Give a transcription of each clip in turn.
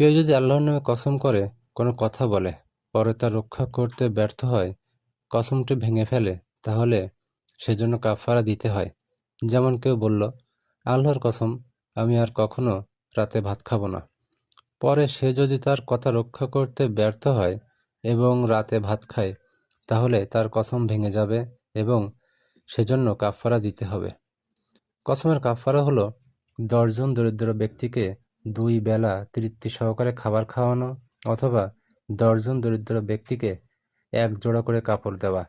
কেউ যদি আল্লাহর নামে কসম করে কোনো কথা বলে, পরে তা রক্ষা করতে ব্যর্থ হয়, কসমটি ভেঙে ফেলে, তাহলে সেজন্য কাফারা দিতে হয়। যেমন কেউ বলল, আল্লাহর কসম, আমি আর কখনো রাতে ভাত খাব না। পরে সে যদি তার কথা রক্ষা করতে ব্যর্থ হয় এবং রাতে ভাত খায়, তাহলে তার কসম ভেঙে যাবে এবং সেজন্য কাফারা দিতে হবে। কসমের কাফারা হলো দশজন দরিদ্র ব্যক্তিকে দুই বেলা তৃপ্তি সহকারে খাবার খাওয়ানো অথবা দশজন দরিদ্র ব্যক্তিকে এক জোড়া করে কাপড় দেওয়া।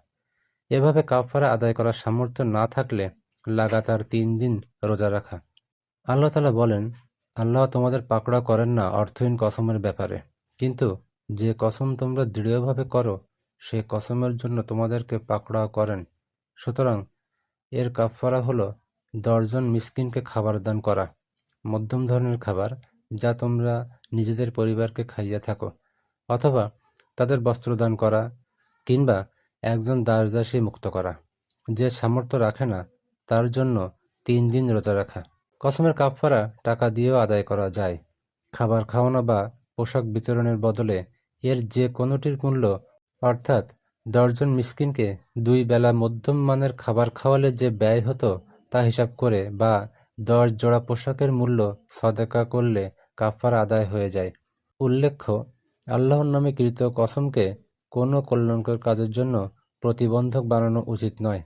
এভাবে কাফারা আদায় করার সামর্থ্য না থাকলে লাগাতার তিন দিন রোজা রাখা। আল্লাহ তালা বলেন, আল্লাহ তোমাদের পাকড়া করেন না অর্থহীন কসমের ব্যাপারে। কিন্তু যে কসম তোমরা দৃঢ়ভাবে করো, সে কসমের জন্য তোমাদেরকে পাকড়া করেন। সুতরাং এর কাফারা হলো দশজন মিসকিনকে খাবার দান করা। মধ্যম ধরনের খাবার যা তোমরা নিজেদের পরিবারকে খাইয়ে থাকো। অথবা তাদের বস্ত্র দান করা কিংবা একজন দাস দাসী মুক্ত করা। যে সামর্থ্য রাখে না, তার জন্য তিন দিন রোজা রাখা। কসমের কাফারা টাকা দিয়েও আদায় করা যায়। খাবার খাওয়ানো বা পোশাক বিতরণের বদলে এর যে কোনোটির মূল্য, অর্থাৎ দশজন মিসকিনকে দুই বেলা মধ্যম মানের খাবার খাওয়ালে যে ব্যয় হতো তা হিসাব করে বা দশ জোড়া পোশাকের মূল্য সদেকা করলে কাফারা আদায় হয়ে যায়। উল্লেখ্য, আল্লাহর নামে কৃত কসমকে কোনো কল্যাণকর কাজের জন্য প্রতিবন্ধক বানানো উচিত নয়।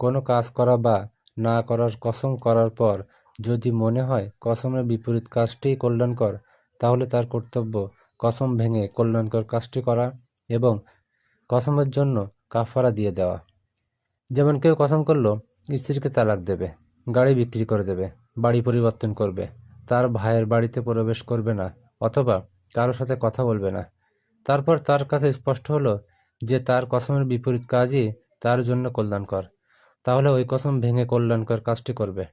কোনো কাজ করা বা না করার কসম করার পর যদি মনে হয় কসমের বিপরীত কাজটিই কল্যাণকর, তাহলে তার কর্তব্য কসম ভেঙে কল্যাণকর কাজটি করা এবং কসমের জন্য কাফারা দিয়ে দেওয়া। যেমন কেউ কসম করল, স্ত্রীকে তালাক দেবে। গাড়ি বিক্রি করে দেবে, বাড়ি পরিবর্তন করবে, তার ভাইয়ের বাড়িতে প্রবেশ করবে না অথবা কারও সাথে কথা বলবে না। তারপর তার কাছে স্পষ্ট হলো যে তার কসমের বিপরীত কাজই তার জন্য কল্যাণকর। তাহলে ওই কসম ভেঙে কল্যাণকর কাজটি করবে।